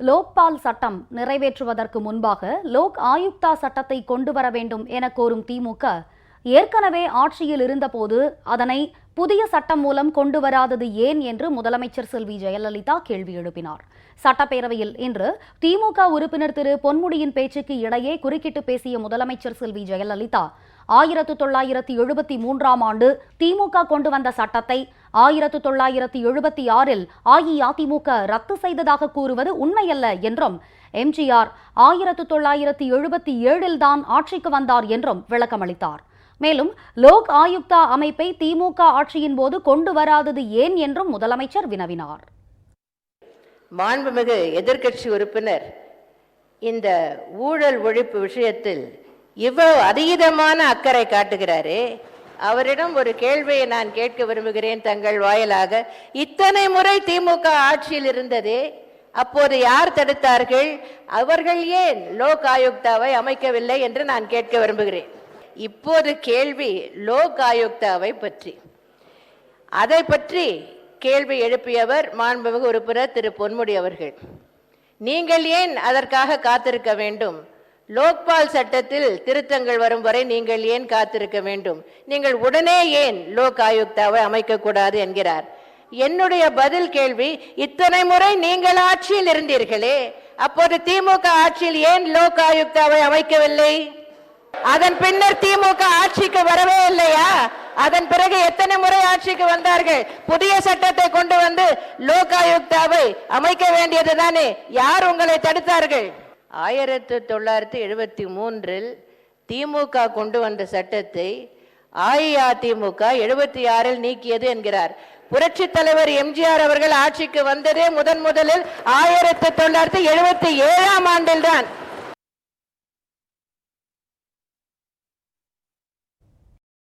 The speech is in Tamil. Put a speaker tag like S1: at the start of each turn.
S1: லோக்பால் சட்டம் நிறைவேற்றுவதற்கு முன்பாக லோக் ஆயுக்தா சட்டத்தை கொண்டு வர வேண்டும் என கோரும் திமுக ஏற்கனவே ஆட்சியில் இருந்தபோது அதனை புதிய சட்டம் மூலம் கொண்டு வராதது ஏன் என்று முதலமைச்சர் செல்வி ஜெயலலிதா கேள்வி எழுப்பினார். சட்டப்பேரவையில் இன்று திமுக உறுப்பினர் திரு பொன்முடியின் பேச்சுக்கு இடையே குறுக்கிட்டு பேசிய முதலமைச்சர் செல்வி ஜெயலலிதா ஆயிரத்து தொள்ளாயிரத்தி எழுபத்தி மூன்றாம் ஆண்டு திமுக கொண்டு வந்த சட்டத்தை ஆயிரத்து தொள்ளாயிரத்தி எழுபத்தி ஆறில் அஇஅதிமுக ரத்து செய்ததாக கூறுவது உண்மையல்ல என்றும் எம்ஜிஆர் ஆயிரத்து தொள்ளாயிரத்தி எழுபத்தி ஏழில் தான் ஆட்சிக்கு வந்தார் என்றும் விளக்கமளித்தார். மேலும் லோக் ஆயுக்தா அமைப்பை திமுக ஆட்சியின் போது கொண்டு வராதது ஏன் என்றும் முதலமைச்சர் வினவினார்.
S2: மாண்புமிகு எதிர்க்கட்சி உறுப்பினர் இந்த ஊழல் ஒழிப்பு விஷயத்தில் இவ்வளவு அதீதமான அக்கறை காட்டுகிறாரே. அவரிடம் ஒரு கேள்வியை நான் கேட்க விரும்புகிறேன் தங்கள் வாயிலாக. இத்தனை முறை திமுக ஆட்சியில் இருந்ததே அப்போது யார் தடுத்தார்கள்? அவர்கள் ஏன் லோக் ஆயுக்தாவை அமைக்கவில்லை என்று நான் கேட்க விரும்புகிறேன். இப்போது கேள்வி லோக் ஆயுக்தாவை பற்றி. அதை பற்றி கேள்வி எழுப்பியவர் மாண்புமிகு உறுப்பினர் திரு பொன்முடி அவர்கள். நீங்கள் ஏன் அதற்காக காத்திருக்க வேண்டும்? லோக்பால் சட்டத்தில் திருத்தங்கள் வரும் வரை நீங்கள் ஏன் காத்திருக்க வேண்டும்? நீங்கள் உடனே ஏன் லோக் ஆயுக்தாவை அமைக்கக்கூடாது என்கிறார். என்னுடைய பதில் கேள்வி இத்தனை முறை நீங்கள் ஆட்சியில் இருந்தீர்களே அப்போது திமுக ஆட்சியில் ஏன் லோக் ஆயுக்தாவை அமைக்கவில்லை? அதன் பின்னர் திமுக ஆட்சிக்கு வரவே இல்லையா? அதன் பிறகு எத்தனை முறை ஆட்சிக்கு வந்தார்கள்? புதிய சட்டத்தை கொண்டு வந்து லோகாயுக்தாவை அமைக்க வேண்டியது தானே? யார் உங்களை தடுத்தார்கள்? ஆயிரத்தி தொள்ளாயிரத்தி எழுபத்தி மூன்றில் திமுக கொண்டு வந்த சட்டத்தை அஇஅதிமுக எழுபத்தி ஆறில் நீக்கியது என்கிறார். புரட்சி தலைவர் எம்ஜிஆர் அவர்கள் ஆட்சிக்கு வந்ததே முதன் முதலில் ஆயிரத்தி தொள்ளாயிரத்தி எழுபத்தி ஏழாம் ஆண்டில்தான்.